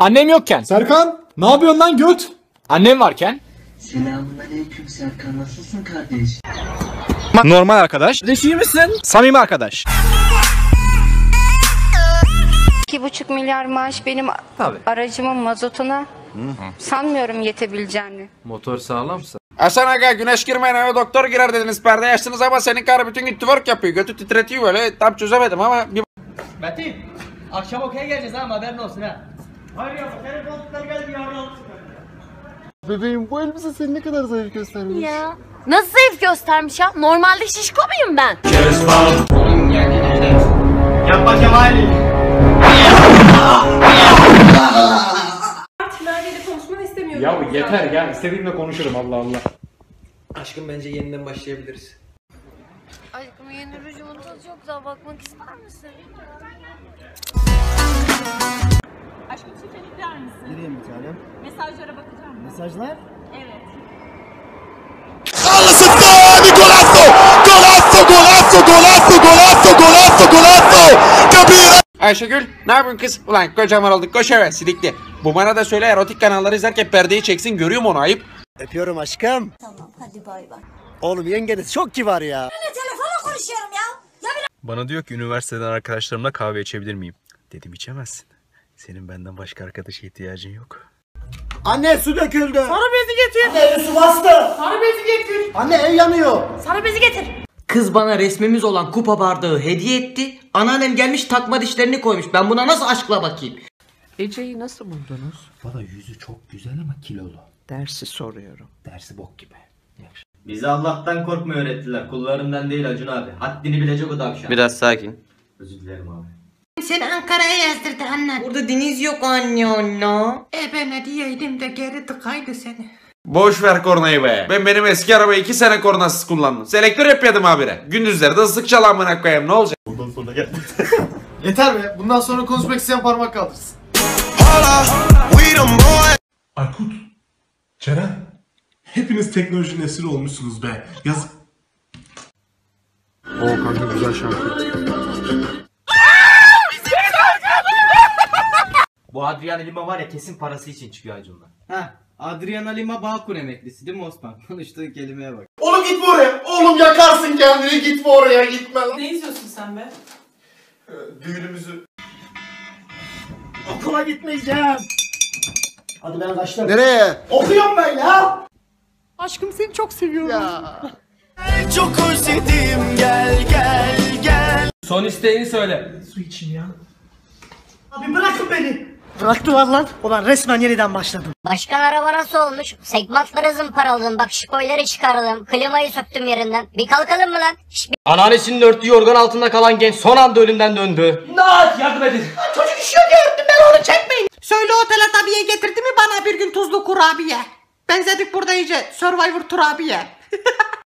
Annem yokken. Serkan ne yapıyorsun lan göt? Annem varken. Selamünaleyküm Serkan nasılsın kardeş? Normal arkadaş. Reşi misin? Samimi arkadaş. 2,5 milyar maaş benim aracımın mazotuna sanmıyorum yetebileceğini. Motor sağlamsa. Hasan Aga güneş girmeyen eve doktor girer dediniz perde açtınız ama senin karı bütün gün twerk yapıyor. Götü titretiyor böyle tam çözemedim ama bir Metin, akşam okey'e geleceğiz ha haberin olsun ha. Bebeğim bu elbise seni ne kadar zayıf göstermiş. Ya. Nasıl zayıf göstermiş ya? Normalde şişko muyum ben? Ya yeter ya istediğimle konuşurum Allah Allah. Aşkım bence yeniden başlayabiliriz. Aşkım yeni rujumun tadı çok güzel. Bakmak ister misin? Aşkım ekler misin? Gireyim bir tanem. Mesajlara bakacağım. Mesajlar? Evet. Ayşegül ne yapıyorsun kız? Ulan kocaman olduk koş eve silikli. Bu bana da söyle erotik kanalları izlerken perdeyi çeksin görüyor mu onu ayıp? Öpüyorum aşkım. Tamam hadi bay bay. Oğlum yengeniz çok kibar ya. Telefonla konuşuyorum ya. Bana diyor ki üniversiteden arkadaşlarımla kahve içebilir miyim? Dedim içemezsin. Senin benden başka arkadaşa ihtiyacın yok. Anne su döküldü. Sarı bezi getir. Anne su bastı. Sarı bezi getir. Anne ev yanıyor. Sarı bezi getir. Kız bana resmimiz olan kupa bardağı hediye etti. Anneannem gelmiş takma dişlerini koymuş. Ben buna nasıl aşkla bakayım? Ece'yi nasıl buldunuz? Valla yüzü çok güzel ama kilolu. Dersi soruyorum. Dersi bok gibi. Bize Allah'tan korkma öğrettiler. Kullarından değil Acun abi. Haddini bilecek o davşan. Biraz sakin. Özür dilerim abi. Seni Ankara'ya yazdırdı annen. Burada deniz yok anne anne. E ben hediyeydim de geri tıkaydı seni. Boş ver kornayı be. Ben benim eski arabayı iki sene kornasız kullandım. Selektör yapıyordum habire. Gündüzleri de ıslık çal amına koyayım ne olacak? Yeter be bundan sonra konuşmak isteyen parmak kaldırsın. Aykut, Ceren, hepiniz teknolojinin esiri olmuşsunuz be. Yazık. Oo kanka güzel şarkı. Bu Adriana Lima var ya kesin parası için çıkıyor Acun'la. Ha, Adriana Lima Bağkur emeklisi değil mi Osman? Konuştuğun kelimeye bak. Oğlum gitme oraya. Oğlum yakarsın kendini gitme oraya gitme lan. Ne izliyorsun sen be? Düğünümüzü. Okula gitmeyeceğim. Hadi ben kaçtım. Nereye? Okuyorum ben ya. Aşkım seni çok seviyorum. Çok özledim gel gel gel. Son isteğini söyle. Abi bırakın beni. Bıraktılar lan. Ulan resmen yeniden başladım. Başkan araba nasıl olmuş? Segmentları zımparaladım. Bak şipoyları çıkardım. Klimayı söktüm yerinden. Bir kalkalım mı lan? Şş, bir... Anneannesinin örttüğü yorgan altında kalan genç son anda ölümden döndü. İmdat yardım edin. Çocuk üşüyor diye öptüm ben onu çekmeyin. Söyle o teletabiye getirdi mi bana bir gün tuzlu kurabiye. Benzedik burada iyice Survivor turabiye.